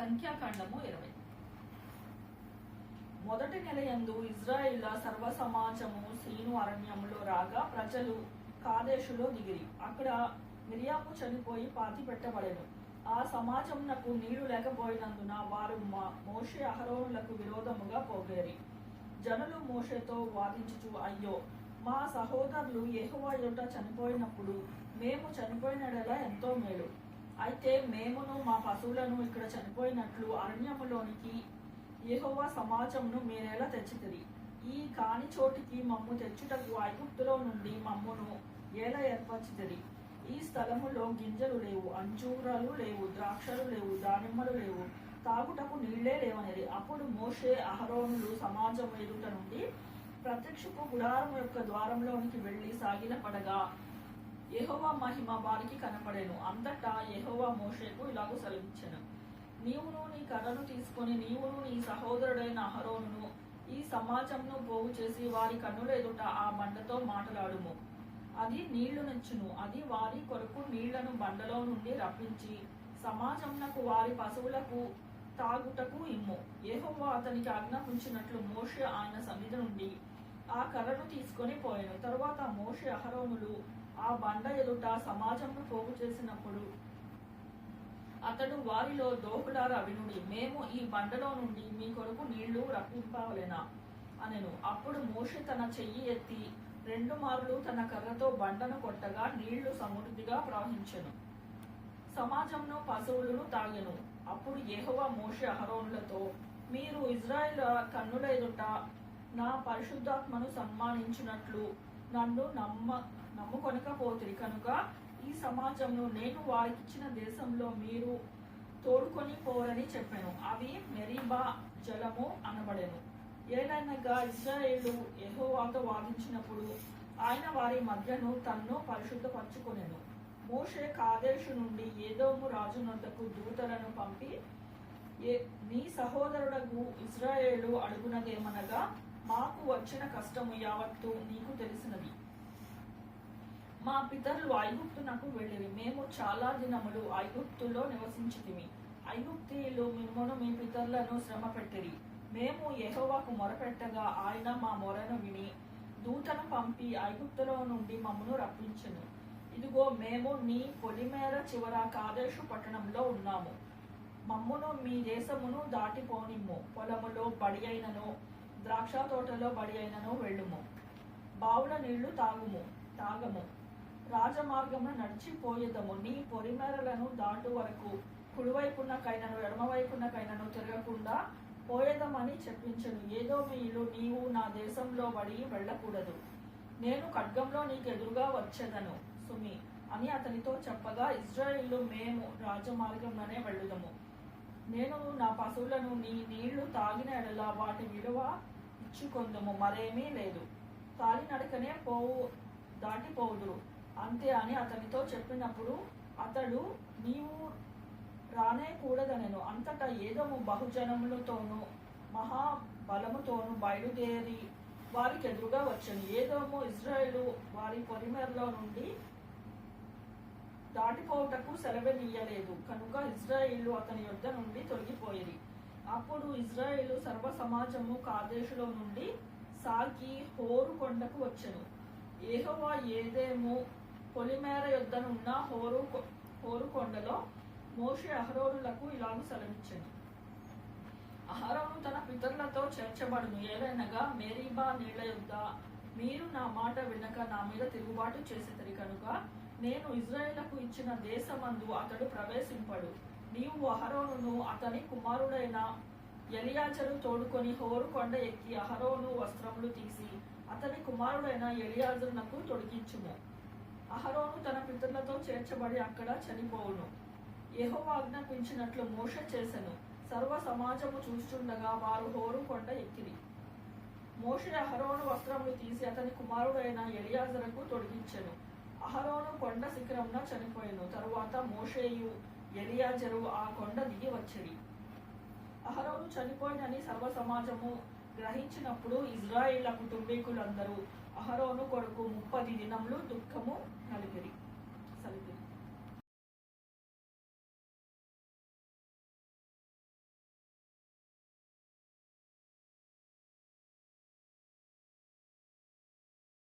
సంఖ్యాకాండము ఇరవై. మొదటి నెల యందు ఇజ్రాయిల్ సర్వ సమాజము సీను అరణ్యములో రాగా ప్రజలు కాదేశులో దిగిరి. అక్కడ మిరియాము చనిపోయి పాతి పెట్టబడెను. ఆ సమాజమునకు నీళ్ళు లేకపోయినందున వారు మా- మోషే అహరోనులకు విరోధముగా పోగేరి. జనులు మోషేతో వాదించుచు అయ్యో మా సహోదరులు యెహోవా ఎదుట చనిపోయినప్పుడు మేము చనిపోయినడలా ఎంతో మేలు. అయితే మేమును మా పశువులను ఇక్కడ చనిపోయినట్లు అరణ్యములోనికి యెహోవా సమాజమును మీరెలా తెచ్చితిరి ఈ కాని చోటికి మమ్ము తెచ్చుటకు ఐగుప్తులో నుండి మమ్మును ఎలా ఏర్పరిచితిరి ఈ స్థలములో గింజలు లేవు అంజూరాలు లేవు ద్రాక్షలు లేవు దానిమ్మలు లేవు తాగుటకు నీళ్ళే లేవనేది అప్పుడు మోషే అహరోనులు సమాజం ఎదుట నుండి ప్రత్యక్షపు గుడారం యొక్క ద్వారంలోనికి వెళ్ళి సాగిన పడగా యహోవా మహిమ వారికి కనపడేను. అంతటా యహోవా మోషేకు ఇలాగూ సెలవిచ్చెను నీవును నీ కర్రను తీసుకొని నీవును నీ సహోదరుడైన అహరోను ఈ సమాజంను పోగు చేసి వారి కన్నుల ఎదుట ఆ బండతో మాట్లాడుము. అది నీళ్ళు నెచ్చును అది వారి కొరకు నీళ్ళను బండలో నుండి రప్పించి సమాజంనకు వారి పశువులకు తాగుటకు ఇమ్ము. ఏహోవా అతనికి ఆజ్ఞాపించినట్లు మోషే ఆయన సన్నిధి నుండి ఆ కర్రను తీసుకొని పోయాను తరువాత మోషే అహరోనులు ఆ బండ ఎదుట సమాజంను పోగు చేసినప్పుడు అతడు వారిలో దోహుడార అవినుడి మేము ఈ బండలో నుండి మీ కొరకు నీళ్ళు రప్పింపవలెనా అనెను. అప్పుడు మోషే తన చెయ్యి ఎత్తి రెండు మార్లు తన కర్రతో బండను కొట్టగా నీళ్ళు సమృద్ధిగా ప్రవహించెను. సమాజంను పశువులను తాగెను. అప్పుడు ఏహోవా మోషే అహరోనులతో మీరు ఇజ్రాయెల్ కన్నుల ఎదుట నా పరిశుద్ధాత్మను సన్మానించినట్లు నన్ను నమ్మ నమ్ముకొనకపోతిరి. కనుక ఈ సమాజంలో నేను వారికిచ్చిన దేశంలో మీరు తోడుకొని పోరని చెప్పాను. అవి మెరీబా జలము అనబడెను. ఏలైనగా ఇజ్రాయేళ్ళు యహోవాతో వాదించినప్పుడు ఆయన వారి మధ్యను తన్ను పరిశుద్ధపరచుకొనెను. మోషే కాదేశు నుండి ఏదోము రాజునొద్దకు దూతలను పంపి ఏ- నీ సహోదరుడకు ఇజ్రాయేలు అడుగునదేమనగా మాకు వచ్చిన కష్టము యావత్తు నీకు తెలిసినది. మా పితరులు ఐగుప్తునకు వెళ్ళిరి. మేము చాలా దినములు ఐగుప్తులో నివసించితిమి. ఐగుప్తీయులు మిమ్మను మీ పితరులను శ్రమ పెట్టిరి. మేము ఎహోవాకు మొరపెట్టగా ఆయన మా మొరను విని దూతను పంపి ఐగుప్తులో నుండి మమ్మను రప్పించను. ఇదిగో మేము నీ పొలిమేర చివర కాదేశు పట్టణంలో ఉన్నాము. మమ్మును మీ దేశమును దాటిపోనిమ్ము. పొలములో బడి అయినను ద్రాక్ష తోటలో బడి అయినను వెళ్ళుము. బావుల నీళ్ళు తాగుము తాగము. రాజమార్గమున నడిచిపోయేదము. నీ పొరిమేరలను దాటు వరకు కుడివైపున్న కైనను ఎడమవైపున్న కైనను తిరగకుండా పోయేదమని చెప్పించను. ఏదో మీలు నీవు నా దేశంలో పడి వెళ్ళకూడదు. నేను ఖడ్గంలో నీకు ఎదురుగా వచ్చేదను సుమి అని అతనితో చెప్పగా ఇజ్రాయిల్ మేము రాజమార్గంలోనే వెళ్ళుదము. నేను నా పశువులను నీ నీళ్ళు తాగిన ఎడలా వాటి విలువ ఇచ్చుకొందుము మరేమీ లేదు. తాలినడకనే పోవు దాటిపోవుదురు. అంతే అని అతనితో చెప్పినప్పుడు అతడు నీవు రానే కూడదనెను. అంతటా ఏదో బహుజనములతోనూ మహాబలముతోనూ బయలుదేరి వారికి ఎదురుగా వచ్చాను. ఏదోమో ఇజ్రాయేలు వారి పొలిమేరలో నుండి దాటిపోవుటకు సెలవునియ్యలేదు. కనుక ఇజ్రాయిలు అతని యొద్ద నుండి తొలగిపోయిరి అప్పుడు ఇజ్రాయిలు సర్వ సమాజము కాదేశులో నుండి సాకి హోరు కొండకు వచ్చెను. ఏహోవా ఏదేమో పొలిమేర యొద్దనున్న హోరు హోరు కొండలో మోషే అహరోరులకు ఇలాగూ సెలవిచ్చెను. అహరోను తన పితరులతో చేర్చబడును. ఏదైనగా మేరీబా నీళ్ళ యొద్ద మీరు నా మాట వినక నా మీద తిరుగుబాటు చేసేది కనుక నేను ఇజ్రాయేళ్ళకు ఇచ్చిన దేశమందు అతడు ప్రవేశింపడు. నీవు అహరోనును అతని కుమారుడైన ఎలియాజరు తోడుకొని హోరు కొండ ఎక్కి అహరోను వస్త్రములు తీసి అతని కుమారుడైన ఎలియాజరునకు తొడిగించుము. అహరోను తన పితరులతో చేర్చబడి అక్కడ చనిపోవును. ఏహో ఆజ్ఞాపించినట్లు మోష చేసెను. సర్వ సమాజము చూస్తుండగా వారు హోరు కొండ ఎక్కిరి. మోషే అహరోను వస్త్రములు తీసి అతని కుమారుడైన ఎలియాజరకు తొడిగించెను. అహరోను కొండ శిఖరంన చనిపోయాను. తరువాత మోషేయు ఎలియాజరు ఆ కొండ దిగి వచ్చిరి. అహరోను చనిపోయినని సర్వ సమాజము గ్రహించినప్పుడు ఇజ్రాయిల్ కుటుంబీకులందరూ అహరోను కొడుకు ముప్పది దినములు దుఃఖము